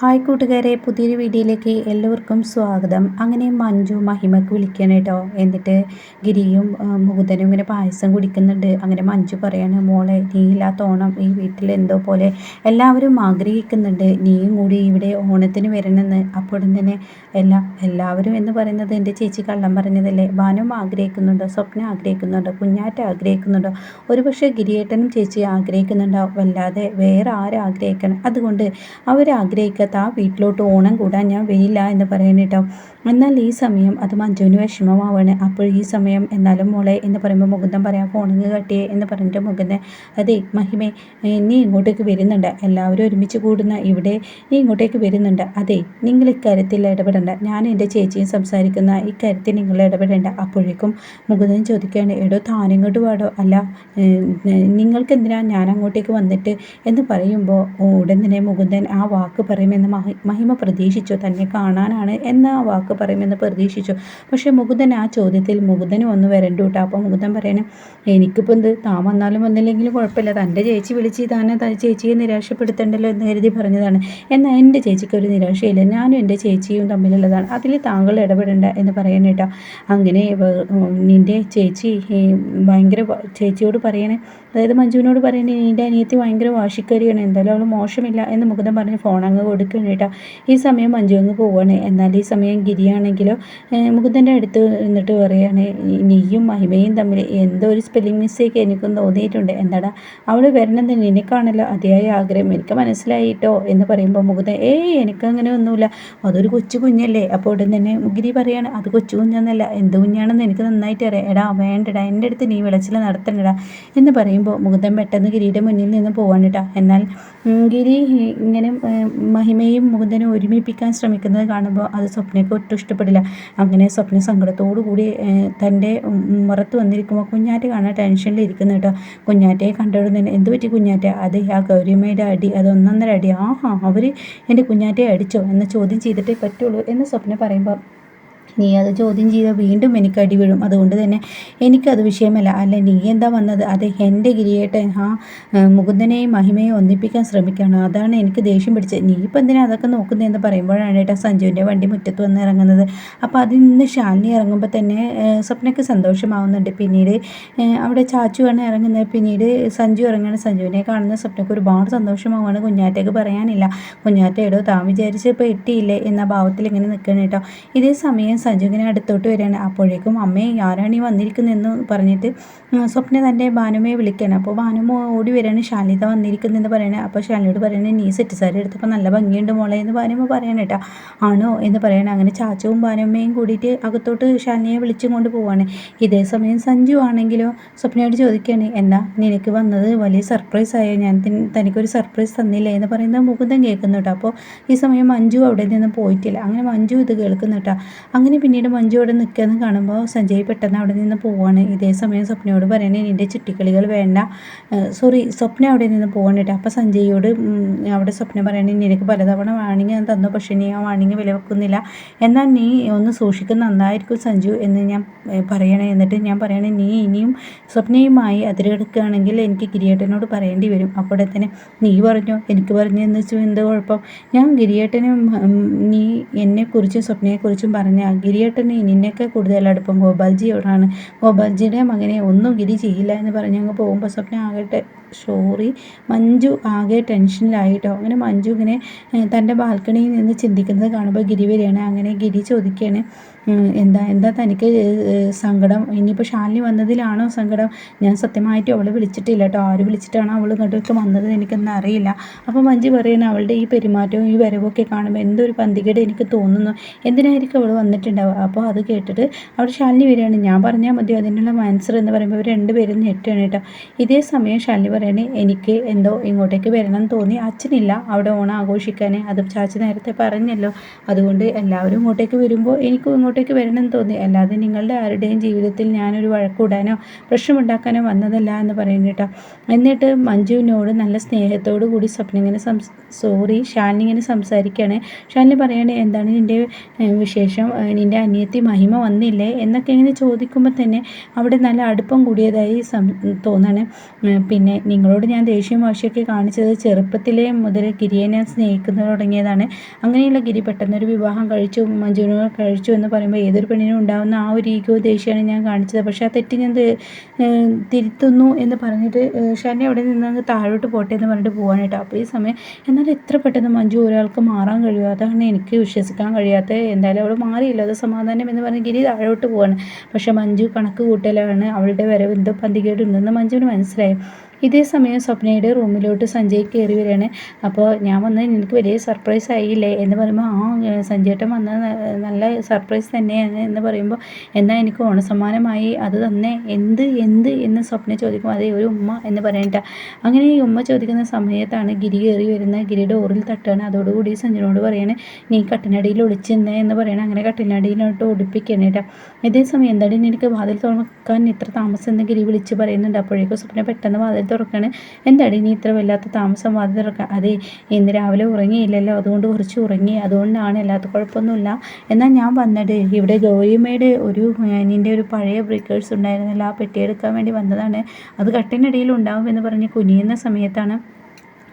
Hi കൂട്ടുകാരെ പുതിയൊരു വീഡിയോയിലേക്ക് എല്ലാവർക്കും സ്വാഗതം. അങ്ങനെ മഞ്ജു മഹിമക്ക് വിളിക്കണം കേട്ടോ. എന്നിട്ട് ഗിരിയും മുകുതനും ഇങ്ങനെ പായസം കുടിക്കുന്നുണ്ട്. അങ്ങനെ മഞ്ജു പറയാണ് മോളെ നീ ഇല്ലാത്ത ഓണം ഈ വീട്ടിൽ എന്തോ പോലെ എല്ലാവരും ആഗ്രഹിക്കുന്നുണ്ട്. നീയും കൂടി ഇവിടെ ഓണത്തിന് വരണമെന്ന്. അപ്പോൾ തന്നെ എല്ലാ എല്ലാവരും എന്ന് പറയുന്നത് എന്റെ ചേച്ചി കള്ളം പറഞ്ഞതല്ലേ? ബാനും ആഗ്രഹിക്കുന്നുണ്ടോ? സ്വപ്ന ആഗ്രഹിക്കുന്നുണ്ടോ? കുഞ്ഞാറ്റ ആഗ്രഹിക്കുന്നുണ്ടോ? ഒരുപക്ഷെ ഗിരിയേട്ടനും ചേച്ചി ആഗ്രഹിക്കുന്നുണ്ടോ വല്ലാതെ വേറെ ആരാഗ്രഹിക്കണം അതുകൊണ്ട് അവർ ആ വീട്ടിലോട്ട് ഓണം കൂടാൻ ഞാൻ വെയില്ല എന്ന് പറയുന്നത് എന്നാൽ ഈ സമയം അത് മഞ്ജുവിന് വിഷമമാവാണ്. അപ്പോൾ ഈ സമയം എന്നാലും മോളെ എന്ന് പറയുമ്പോൾ മുകുന്ദൻ പറയാം ഫോണിങ് കട്ടിയേ എന്ന് പറഞ്ഞിട്ട് മുകുന്ദൻ അതെ മഹിമേ നീ ഇങ്ങോട്ടേക്ക് വരുന്നുണ്ട്. എല്ലാവരും ഒരുമിച്ച് കൂടുന്ന ഇവിടെ നീ ഇങ്ങോട്ടേക്ക് വരുന്നുണ്ട്. അതെ നിങ്ങൾ ഇക്കാര്യത്തിൽ ഇടപെടേണ്ട. ഞാൻ എന്റെ ചേച്ചിയും സംസാരിക്കുന്ന ഇക്കാര്യത്തിൽ നിങ്ങൾ ഇടപെടേണ്ട. അപ്പോഴേക്കും മുകുന്ദൻ ചോദിക്കുകയാണ് എടോ താനിങ്ങോട്ട് പാടോ അല്ല നിങ്ങൾക്ക് എന്തിനാണ് ഞാൻ അങ്ങോട്ടേക്ക് വന്നിട്ട്? എന്ന് പറയുമ്പോൾ ഉടൻ തന്നെ മുകുന്ദൻ ആ വാക്ക് പറയുമെന്ന് മഹിമ പ്രതീക്ഷിച്ചു. തന്നെ കാണാനാണ് എന്ന ആ വാക്ക് പറയുമെന്ന് പ്രതീക്ഷിച്ചു. പക്ഷേ മുകുന്ദൻ ആ ചോദ്യത്തിൽ മുകുന്ദനും ഒന്ന് വരണ്ടു കേട്ടോ. അപ്പോൾ മുകുന്ദൻ പറയണം എനിക്കിപ്പോൾ എന്ത് താൻ വന്നാലും വന്നില്ലെങ്കിലും കുഴപ്പമില്ല. തന്റെ ചേച്ചി വിളിച്ച് താനെ ചേച്ചിയെ നിരാശപ്പെടുത്തണ്ടല്ലോ എന്ന് കരുതി പറഞ്ഞതാണ്. എന്നാൽ എന്റെ ചേച്ചിക്ക് ഒരു നിരാശയില്ല. ഞാനും എന്റെ ചേച്ചിയും തമ്മിലുള്ളതാണ്. അതിൽ താങ്കൾ ഇടപെടേണ്ട എന്ന് പറയാനേട്ടോ അങ്ങനെ നിന്റെ ചേച്ചി ഭയങ്കര ചേച്ചിയോട് പറയണേ അതായത് മഞ്ജുവിനോട് പറയണേ നിന്റെ അനിയത്തി ഭയങ്കര വാശിക്കരിയാണ്. എന്തായാലും അവൾ മോശമില്ല എന്ന് മുകുന്ദൻ പറഞ്ഞ് ഫോൺ അങ്ങ് കൊടുക്കണം കേട്ടോ. ഈ സമയം മഞ്ജു അങ്ങ് പോവാണ്. എന്നാൽ ഈ സമയം ഗിരിയാണെങ്കിലോ മുകുന്ദന്റെ അടുത്ത് നിന്നിട്ട് പറയുകയാണ് നീയും മഹിമയും തമ്മിൽ എന്തോ ഒരു സ്പെല്ലിംഗ് മിസ്റ്റേക്ക് എനിക്കും തോന്നിയിട്ടുണ്ട്. എന്താടാ അവൾ വരണം തന്നെ എനിക്കാണല്ലോ അതിയായ ആഗ്രഹം. എനിക്ക് മനസ്സിലായിട്ടോ എന്ന് പറയുമ്പോൾ മുകുന്ദൻ ഏയ് എനിക്കങ്ങനെ ഒന്നുമില്ല. അതൊരു കൊച്ചു കുഞ്ഞല്ലേ. അപ്പോൾ ഉടൻ തന്നെ ഗിരി പറയാണ് അത് കൊച്ചു കുഞ്ഞെന്നല്ല. എന്ത് കുഞ്ഞാണെന്ന് എനിക്ക് നന്നായിട്ട് അറിയാം. എടാ വേണ്ടടാ എന്റെ അടുത്ത് നീ വിളച്ചിൽ നടത്തണ്ടടാ. എന്ന് പറയുമ്പോൾ മുകുന്ദൻ പെട്ടെന്ന് ഗിരിയുടെ മുന്നിൽ നിന്ന് പോവാണ് കേട്ടോ എന്നാൽ ഗിരി ഇങ്ങനെ മഹിമയും മുകുന്ദനും ഒരുമിപ്പിക്കാൻ ശ്രമിക്കുന്നത് കാണുമ്പോൾ അത് സ്വപ്നയ്ക്ക് ഒട്ടും ഇഷ്ടപ്പെടില്ല. അങ്ങനെ സ്വപ്ന സങ്കടത്തോടു കൂടി തന്റെ മുറത്ത് വന്നിരിക്കുമ്പോൾ കുഞ്ഞാറ്റ കാണാൻ ടെൻഷനിൽ ഇരിക്കുന്നു കേട്ടോ. കുഞ്ഞാറ്റയെ കണ്ടുവിടുന്നതിന് എന്ത് പറ്റി കുഞ്ഞാറ്റ? അത് ആ ഗൗരിയമ്മയുടെ അടി അത് ഒന്നൊന്നര അടി. ആഹാ അവർ എന്റെ കുഞ്ഞാറ്റയെ അടിച്ചോ എന്ന് ചോദ്യം ചെയ്തിട്ടേ പറ്റുള്ളൂ എന്ന് സ്വപ്ന പറയുമ്പോൾ നീ അത് ചോദ്യം ചെയ്താൽ വീണ്ടും എനിക്ക് അടി വീഴും. അതുകൊണ്ട് തന്നെ എനിക്കത് വിഷയമല്ല. അല്ല നീ എന്താ വന്നത്? അത് എന്റെ ഗിരിയേട്ടൻ ആ മുകുന്ദനെയും മഹിമയെ ഒന്നിപ്പിക്കാൻ ശ്രമിക്കുകയാണ്. അതാണ് എനിക്ക് ദേഷ്യം പിടിച്ചത്. നീ ഇപ്പം എന്തിനാ അതൊക്കെ നോക്കുന്നതെന്ന് പറയുമ്പോഴാണ് ഏട്ടാ സഞ്ജുവിന്റെ വണ്ടി മുറ്റത്ത് വന്ന് ഇറങ്ങുന്നത്. അപ്പോൾ അതിൽ നിന്ന് ശാലിനി ഇറങ്ങുമ്പോൾ തന്നെ സ്വപ്നയ്ക്ക് സന്തോഷമാവുന്നുണ്ട്. പിന്നീട് അവിടെ ചാച്ചുവാണ് ഇറങ്ങുന്നത്. പിന്നീട് സഞ്ജു ഇറങ്ങുകയാണ്. സഞ്ജുവിനെ കാണുന്ന സ്വപ്നയ്ക്ക് ഒരുപാട് സന്തോഷമാവുകയാണ്. കുഞ്ഞാറ്റയ്ക്ക് പറയാനില്ല. കുഞ്ഞാറ്റ താൻ വിചാരിച്ച് എത്തിയില്ലേ എന്ന ഭാവത്തിൽ ഇങ്ങനെ നിൽക്കണം കേട്ടോ. ഇതേ സമയം സഞ്ജു ഇങ്ങനെ അടുത്തോട്ട് വരികയാണ്. അപ്പോഴേക്കും അമ്മേ ആരാണ് ഈ വന്നിരിക്കുന്നതെന്ന് പറഞ്ഞിട്ട് സ്വപ്ന തന്റെ ഭാനുമയെ വിളിക്കുകയാണ്. അപ്പോൾ ഭാനുമ ഓടി വരികയാണ്. ശാലിത വന്നിരിക്കുന്നതെന്ന് പറയണേ. അപ്പോൾ ശാലിനോട് പറയുന്നത് നീ സെറ്റ് സാരി എടുത്തപ്പോൾ നല്ല ഭംഗിയുണ്ട് മോളെ എന്ന് ഭാനുമ പറയണ കേട്ടോ. ആണോ? എന്ന് പറയണേ. അങ്ങനെ ചാച്ചവും ഭാനുമ്മയും കൂടിയിട്ട് അകത്തോട്ട് ശാലിനിയെ വിളിച്ചും കൊണ്ട് പോവാണ്. ഇതേ സമയം സഞ്ജു ആണെങ്കിലോ സ്വപ്നയോട് ചോദിക്കുകയാണ് എന്താ നിനക്ക് വന്നത് വലിയ സർപ്രൈസ് ആയോ? ഞാൻ തനിക്കൊരു സർപ്രൈസ് തന്നില്ലേ? എന്ന് പറയുന്നത് മുകുന്ദൻ കേൾക്കുന്നു കേട്ടോ. അപ്പോൾ ഈ സമയം മഞ്ജു അവിടെ നിന്ന് പോയിട്ടില്ല. അങ്ങനെ മഞ്ജു ഇത് കേൾക്കുന്നു കേട്ടോ. അങ്ങനെ അങ്ങനെ പിന്നീട് മഞ്ജു അവിടെ നിൽക്കുകയെന്ന് കാണുമ്പോൾ സഞ്ജയ് പെട്ടെന്ന് അവിടെ നിന്ന് പോവാണ്. ഇതേ സമയം സ്വപ്നയോട് പറയണേ നിന്റെ ചുറ്റിക്കളികൾ വേണ്ട. സോറി സ്വപ്ന അവിടെ നിന്ന് പോവാണ് കേട്ടോ. അപ്പോൾ സഞ്ജയോട് അവിടെ സ്വപ്നം പറയണേ നിനക്ക് പലതവണ വാണിങ് ഞാൻ തന്നു പക്ഷേ നീ ആ വാണിങ് വില വെക്കുന്നില്ല എന്നാൽ നീ ഒന്ന് സൂക്ഷിക്കുന്ന നന്നായിരിക്കും സഞ്ജു എന്ന് ഞാൻ പറയണേ. എന്നിട്ട് ഞാൻ പറയണേ നീ ഇനിയും സ്വപ്നയുമായി അതിരെടുക്കുകയാണെങ്കിൽ എനിക്ക് ഗിരിയേട്ടനോട് പറയേണ്ടി വരും. അപ്പോഴെ തന്നെ നീ പറഞ്ഞു? എനിക്ക് പറഞ്ഞു എന്ന് വെച്ചു എന്ത് കുഴപ്പം? ഞാൻ ഗിരിയേട്ടനും നീ എന്നെക്കുറിച്ചും സ്വപ്നയെക്കുറിച്ചും പറഞ്ഞ ഗിരിയേട്ടന് നിന്നൊക്കെ കൂടുതൽ അടുപ്പം ഗോപാൽജിയോടാണ്. ഗോപാൽജിയുടെ മകനെ ഒന്നും ഗിരി ചെയ്യില്ല എന്ന് പറഞ്ഞ് അങ്ങ് പോകുമ്പോൾ സ്വപ്ന ആകട്ടെ. സോറി മഞ്ജു ആകെ ടെൻഷനിലായിട്ടോ അങ്ങനെ മഞ്ജു ഇങ്ങനെ തന്റെ ബാൽക്കണിയിൽ നിന്ന് ചിന്തിക്കുന്നത് കാണുമ്പോൾ ഗിരി വരികയാണ്. അങ്ങനെ ഗിരി ചോദിക്കുകയാണ് എന്താ എന്താ തനിക്ക് സങ്കടം? ഇനിയിപ്പോൾ ശാലിനി വന്നതിലാണോ സങ്കടം? ഞാൻ സത്യമായിട്ട് അവളെ വിളിച്ചിട്ടില്ല കേട്ടോ. ആര് വിളിച്ചിട്ടാണോ അവൾ ഇങ്ങോട്ടേക്ക് വന്നത് എനിക്കൊന്നും അറിയില്ല. അപ്പോൾ മഞ്ജു പറയുന്നത് അവളുടെ ഈ പെരുമാറ്റവും ഈ വരവൊക്കെ കാണുമ്പോൾ എന്തൊരു പന്തികേട് എനിക്ക് തോന്നുന്നു. എന്തിനായിരിക്കും അവൾ വന്നിട്ടുണ്ടാവുക? അപ്പോൾ അത് കേട്ടിട്ട് അവൾ ശാലിനി വരികയാണ്. ഞാൻ പറഞ്ഞാൽ മതി അതിനുള്ള ആൻസർ എന്ന് പറയുമ്പോൾ അവർ രണ്ടുപേരും ഞെട്ടുകയാണ് കേട്ടോ. ഇതേ സമയം ശാലിനി പറയണേ എനിക്ക് എന്തോ ഇങ്ങോട്ടേക്ക് വരണം തോന്നി. അച്ഛനില്ല അവിടെ ഓണം ആഘോഷിക്കാൻ അത് ചാച്ചി നേരത്തെ പറഞ്ഞല്ലോ. അതുകൊണ്ട് എല്ലാവരും ഇങ്ങോട്ടേക്ക് വരുമ്പോൾ എനിക്കും ഇങ്ങോട്ടേക്ക് എന്ന് തോന്നി. അല്ലാതെ നിങ്ങളുടെ ആരുടെയും ജീവിതത്തിൽ ഞാനൊരു വഴക്കൂടാനോ പ്രശ്നമുണ്ടാക്കാനോ വന്നതല്ല എന്ന് പറയുന്നു കേട്ടോ. എന്നിട്ട് മഞ്ജുവിനോട് നല്ല സ്നേഹത്തോടു കൂടി സ്വപ്നം ഇങ്ങനെ സംസ് സോറി ഷാനിങ്ങനെ സംസാരിക്കുകയാണ്. ഷാനി പറയണേ എന്താണ് നിന്റെ വിശേഷം? നിന്റെ അനിയത്തി മഹിമ വന്നില്ലേ? എന്നൊക്കെ ഇങ്ങനെ ചോദിക്കുമ്പോൾ തന്നെ അവിടെ നല്ല അടുപ്പം കൂടിയതായി സം തോന്നാണ്. പിന്നെ നിങ്ങളോട് ഞാൻ ദേഷ്യം വാശിയൊക്കെ കാണിച്ചത് ചെറുപ്പത്തിലെ മുതൽ ഗിരിയെ സ്നേഹിക്കുന്നു തുടങ്ങിയതാണ്. അങ്ങനെയുള്ള ഗിരി പെട്ടെന്നൊരു വിവാഹം കഴിച്ചു മഞ്ജുവിനെ കഴിച്ചു എന്ന് പറയുമ്പോൾ ഏതൊരു പെണ്ണിനും ഉണ്ടാകുന്ന ആ ഒരു ഈഗോ ദേഷ്യമാണ് ഞാൻ കാണിച്ചത്. പക്ഷേ ആ തെറ്റ് ഞാൻ തിരുത്തുന്നു എന്ന് പറഞ്ഞിട്ട് ഷാനി അവിടെ നിന്ന് താഴോട്ട് പോട്ടെ എന്ന് പറഞ്ഞിട്ട് പോകാനായിട്ട് അപ്പോൾ ഈ സമയം എന്നാൽ എത്ര പെട്ടെന്ന് മഞ്ജു ഒരാൾക്ക് മാറാൻ കഴിയുമോ? അതാണ് എനിക്ക് വിശ്വസിക്കാൻ കഴിയാത്തത് എന്തായാലും അവൾ മാറിയില്ല. അത് സമാധാനം എന്ന് പറഞ്ഞ് ഗിരി താഴോട്ട് പോവാണ്. പക്ഷേ മഞ്ജു കണക്ക് കൂട്ടലാണ്. അവളുടെ വരവ് എന്തോ പന്തികേടുണ്ടെന്ന് മഞ്ജുവിന് മനസ്സിലായി. ഇതേ സമയം സ്വപ്നയുടെ റൂമിലോട്ട് സഞ്ജയ് കയറി വരികയാണ്. അപ്പോൾ ഞാൻ വന്ന് എനിക്ക് വലിയ സർപ്രൈസ് ആയില്ലേ? എന്ന് പറയുമ്പോൾ ആ സഞ്ജയേട്ടൻ വന്ന നല്ല സർപ്രൈസ് തന്നെയാണ്. എന്ന് പറയുമ്പോൾ എന്നാൽ എനിക്ക് ഓണസമ്മാനമായി അത് തന്നെ. എന്ത് എന്ത്? എന്ന് സ്വപ്ന ചോദിക്കും. അതേ ഒരു ഉമ്മ എന്ന് പറയണ്ട അങ്ങനെ ഈ ഉമ്മ ചോദിക്കുന്ന സമയത്താണ് ഗിരി കയറി വരുന്ന ഗിരി ഡോറിൽ തട്ടുകയാണ് അതോടുകൂടി സഞ്ജനോട് പറയാണ് നീ കട്ടിനടിയിൽ ഒളിച്ചെന്നേ എന്ന് പറയണം. അങ്ങനെ കട്ടിനടിയിലോട്ട് ഒടിപ്പിക്കണം കേട്ടോ ഇതേ സമയം എന്താണ് എനിക്ക് വാതിൽ തുറക്കാൻ ഇത്ര താമസം? എന്ന് ഗിരി വിളിച്ച് പറയുന്നുണ്ട്. അപ്പോഴേക്കും സ്വപ്ന പെട്ടെന്ന് വാതിൽ തുറക്കാണ് എന്താടി നീ ഇത്ര വല്ലാത്ത താമസം വാതിൽ തുറക്കുക അതെ ഇന്ന് രാവിലെ ഉറങ്ങിയില്ലല്ലോ. അതുകൊണ്ട് കുറച്ച് ഉറങ്ങി. അതുകൊണ്ടാണ് അല്ലാത്ത കുഴപ്പമൊന്നുമില്ല. എന്നാൽ ഞാൻ വന്നത്. ഇവിടെ ഗൗരിയമ്മയുടെ ഒരു നിന്റെ ഒരു പഴയ ബ്രേക്കേഴ്സ് ഉണ്ടായിരുന്നല്ലോ. ആ പെട്ടിയെടുക്കാൻ വേണ്ടി വന്നതാണ്. അത് കട്ടിനടിയിൽ ഉണ്ടാവും എന്ന് പറഞ്ഞ് കുനിയുന്ന സമയത്താണ്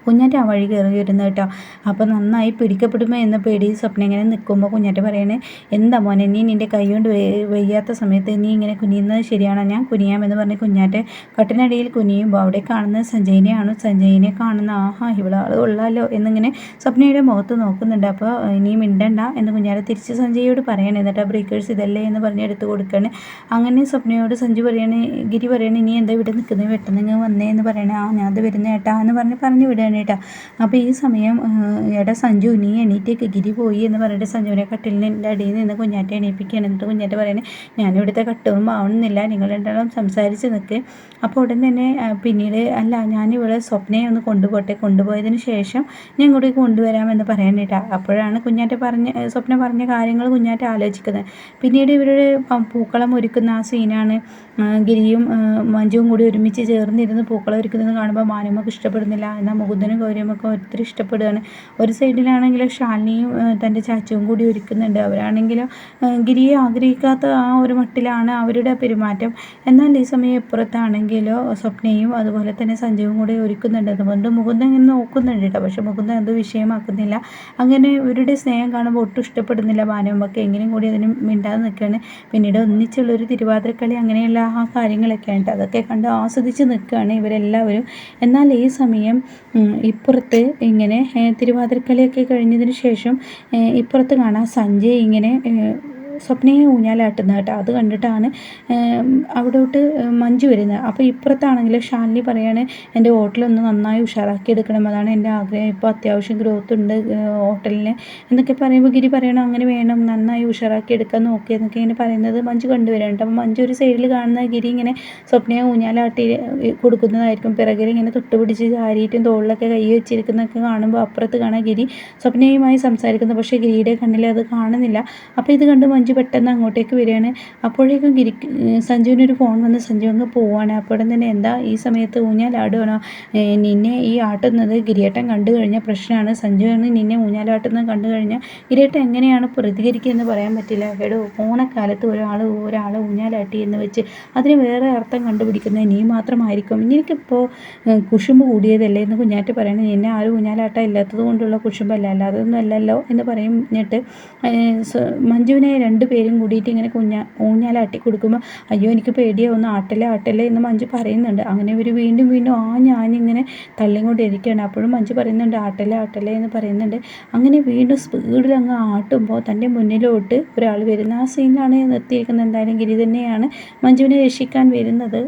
കുഞ്ഞാറ്റ ആ വഴി കയറി വരുന്നത് കേട്ടോ. അപ്പോൾ നന്നായി പിടിക്കപ്പെടുമോ എന്ന പേടി സ്വപ്നം ഇങ്ങനെ നിൽക്കുമ്പോൾ കുഞ്ഞാറ്റ പറയണേ എന്താ മോനെ നീ നിന്റെ കൈ കൊണ്ട് വയ്യാത്ത സമയത്ത് നീ ഇങ്ങനെ കുനിയുന്നത് ശരിയാണോ? ഞാൻ കുനിയാമെന്ന് പറഞ്ഞ് കുഞ്ഞാറ്റ കട്ടിനടിയിൽ കുനിയുമ്പോൾ അവിടെ കാണുന്നത് സഞ്ജയിനെയാണ്? സഞ്ജയിനെ കാണുന്ന ആഹാ ഇവളാൾ ഉള്ളാലോ എന്നിങ്ങനെ സ്വപ്നയുടെ മുഖത്ത് നോക്കുന്നുണ്ട്. അപ്പോൾ ഇനി മിണ്ടണ്ട എന്ന് കുഞ്ഞാറ്റ തിരിച്ച് സഞ്ജയോട് പറയണേ. എന്നിട്ട് ആ ബ്രേക്കേഴ്സ് ഇതല്ലേ എന്ന് പറഞ്ഞ് എടുത്ത് കൊടുക്കുകയാണ് അങ്ങനെ സ്വപ്നയോട് സഞ്ജു പറയണേ ഗിരി പറയണേ ഇനി എന്താ ഇവിടെ നിൽക്കുന്നത് പെട്ടെന്ന് വന്നേ എന്ന് പറയണേ. ആ ഞാൻ അത് വരുന്ന എന്ന് പറഞ്ഞ് പറഞ്ഞു വിടുകയാണ് കേട്ടോ അപ്പോൾ ഈ സമയം എടാ സഞ്ജു നീ എണീറ്റേക്ക് ഗിരി പോയി എന്ന് പറഞ്ഞിട്ട് സഞ്ജുവിനെ കട്ടിലിന്റെ അടിയിൽ നിന്ന് കുഞ്ഞാറ്റെ എണീപ്പിക്കുകയാണ്. എന്നിട്ട് കുഞ്ഞാറ്റ പറയണേ ഞാനിവിടുത്തെ കട്ടവും ആവണമെന്നില്ല നിങ്ങൾ രണ്ടാളും സംസാരിച്ച് നിൽക്ക് അപ്പോൾ ഉടൻ തന്നെ പിന്നീട് അല്ല ഞാനിവിടെ സ്വപ്നയെ ഒന്ന് കൊണ്ടുപോട്ടെ. കൊണ്ടുപോയതിന് ശേഷം ഞാൻ ഇങ്ങോട്ട് കൊണ്ടുവരാമെന്ന് പറയാനിട്ടാ. അപ്പോഴാണ് കുഞ്ഞാറ്റ പറഞ്ഞ സ്വപ്ന പറഞ്ഞ കാര്യങ്ങൾ കുഞ്ഞാറ്റ ആലോചിക്കുന്നത്. പിന്നീട് ഇവരുടെ പൂക്കളം ഒരുക്കുന്ന ആ സീനാണ് ഗിരിയും മഞ്ജുവും കൂടി ഒരുമിച്ച് ചേർന്നിരുന്ന് പൂക്കളം ഒരുക്കുന്നത് കാണുമ്പോൾ മാനമ്മക്ക് ഇഷ്ടപ്പെടുന്നില്ല എന്നാൽ മുകുന്ദനും ഗൗരിയമ്മക്കും ഒത്തിരി ഇഷ്ടപ്പെടുകയാണ് ഒരു സൈഡിലാണെങ്കിൽ ഷാലിനിയും തന്റെ ചാച്ചവും കൂടി ഒരുക്കുന്നുണ്ട്. അവരാണെങ്കിലും ഗിരിയെ ആഗ്രഹിക്കാത്ത ആ ഒരു മട്ടിലാണ് അവരുടെ പെരുമാറ്റം. എന്നാൽ ഈ സമയം ഇപ്പുറത്താണെങ്കിലോ സ്വപ്നയും അതുപോലെ തന്നെ സഞ്ജയും കൂടി ഒരുക്കുന്നുണ്ട്. അതുകൊണ്ട് മുകുന്ദൻ ഇങ്ങനെ നോക്കുന്നുണ്ട് കേട്ടോ. പക്ഷെ മുകുന്ദൻ അത് വിഷയമാക്കുന്നില്ല. അങ്ങനെ ഇവരുടെ സ്നേഹം കാണുമ്പോൾ ഒട്ടും ഇഷ്ടപ്പെടുന്നില്ല. ഭാനുമ്മക്ക് എങ്ങനെയും കൂടി അതിന് മിണ്ടാതെ നിൽക്കുകയാണ്. പിന്നീട് ഒന്നിച്ചുള്ളൊരു തിരുവാതിരക്കളി അങ്ങനെയുള്ള ആ കാര്യങ്ങളൊക്കെ ഉണ്ട് അതൊക്കെ കണ്ട് ആസ്വദിച്ച് നിൽക്കുകയാണ് ഇവരെല്ലാവരും. എന്നാൽ ഈ സമയം ഇപ്പുറത്ത് ഇങ്ങനെ തിരുവാതിരക്കളിയൊക്കെ കഴിഞ്ഞതിന് ശേഷം ഇപ്പുറത്ത് കാണാം സഞ്ജയ് ഇങ്ങനെ സ്വപ്നയെ ഊഞ്ഞാലാട്ടുന്നത് കേട്ടോ അത് കണ്ടിട്ടാണ് അവിടോട്ട് മഞ്ജു വരുന്നത്. അപ്പോൾ ഇപ്പുറത്താണെങ്കിൽ ഷാലിനി പറയാണ് എന്റെ ഹോട്ടലൊന്ന് നന്നായി ഉഷാറാക്കി എടുക്കണം അതാണ് എന്റെ ആഗ്രഹം. ഇപ്പോൾ അത്യാവശ്യം ഗ്രോത്ത് ഉണ്ട് ഹോട്ടലിന്. എന്നൊക്കെ പറയുമ്പോൾ ഗിരി പറയണം അങ്ങനെ വേണം. നന്നായി ഉഷാറാക്കി എടുക്കാൻ നോക്കി. എന്നൊക്കെ ഇങ്ങനെ പറയുന്നത് മഞ്ജു കണ്ടുവരാനുണ്ട് അപ്പോൾ മഞ്ജു ഒരു സൈഡിൽ കാണുന്ന ഗിരി ഇങ്ങനെ സ്വപ്നയെ ഊഞ്ഞാലാട്ടി കൊടുക്കുന്നതായിരിക്കും. പിറകിൽ ഇങ്ങനെ തൊട്ടുപിടിച്ച് ചാരിയിട്ടും തോളിലൊക്കെ കൈ വെച്ചിരിക്കുന്നതൊക്കെ കാണുമ്പോൾ അപ്പുറത്ത് കാണാൻ ഗിരി സ്വപ്നയുമായി സംസാരിക്കുന്നു. പക്ഷേ ഗിരിയുടെ കണ്ണിൽ അത് കാണുന്നില്ല. അപ്പോൾ ഇത് കണ്ട് മഞ്ജു പെട്ടെന്ന് അങ്ങോട്ടേക്ക് വരികയാണ്. അപ്പോഴേക്കും ഗിരി സഞ്ജുവിനൊരു ഫോൺ വന്ന് സഞ്ജു അങ്ങ് പോവാണ്. അപ്പോഴും തന്നെ എന്താ ഈ സമയത്ത് ഊഞ്ഞാലാടുകയാണോ നിന്നെ ഈ ആട്ടുന്നത് ഗിരിയേട്ടൻ കണ്ടു കഴിഞ്ഞാൽ പ്രശ്നമാണ്. സഞ്ജുവിന് നിന്നെ ഊഞ്ഞാലാട്ടുന്നത് കണ്ടു കഴിഞ്ഞാൽ ഗിരിയേട്ടൻ എങ്ങനെയാണ് പ്രതികരിക്കുക പറയാൻ പറ്റില്ല. എടോ ഓണക്കാലത്ത് ഒരാൾ ഒരാളെ ഊഞ്ഞാലാട്ടി എന്ന് വെച്ച് അതിന് വേറെ അർത്ഥം കണ്ടുപിടിക്കുന്നത് നീ മാത്രമായിരിക്കും. എനിക്കിപ്പോൾ കുശുമ്പ് കൂടിയതല്ലേ എന്ന് കുഞ്ഞാറ്റ് പറയണത് നിന്നെ ആരും ഊഞ്ഞാലാട്ടം ഇല്ലാത്തത് കൊണ്ടുള്ള കുശുമ്പല്ല. അല്ലാതെ ഒന്നും അല്ലല്ലോ എന്ന് പറഞ്ഞിട്ട് മഞ്ജുവിനെ രണ്ട് പേരും കൂടിയിട്ട് ഇങ്ങനെ കുഞ്ഞ ഊഞ്ഞാലാട്ടി കൊടുക്കുമ്പോൾ അയ്യോ എനിക്ക് പേടിയാവുന്നു ആട്ടല്ലേ ആട്ടല്ലേ എന്ന് മഞ്ജു പറയുന്നുണ്ട്. അങ്ങനെ ഇവർ വീണ്ടും വീണ്ടും ആ ഞാനിങ്ങനെ തള്ളിക്കൊണ്ടിരിക്കുകയാണ് അപ്പോഴും മഞ്ജു പറയുന്നുണ്ട് ആട്ടല്ലേ ആട്ടല്ലേ എന്ന് പറയുന്നുണ്ട്. അങ്ങനെ വീണ്ടും സ്പീഡിൽ അങ്ങ് ആട്ടുമ്പോൾ തന്റെ മുന്നിലോട്ട് ഒരാൾ വരുന്ന. ആ സീനിലാണ് നിർത്തിയിരിക്കുന്നത്. എന്തായാലും ഗിരി തന്നെയാണ് മഞ്ജുവിനെ രക്ഷിക്കാൻ വരുന്നത്.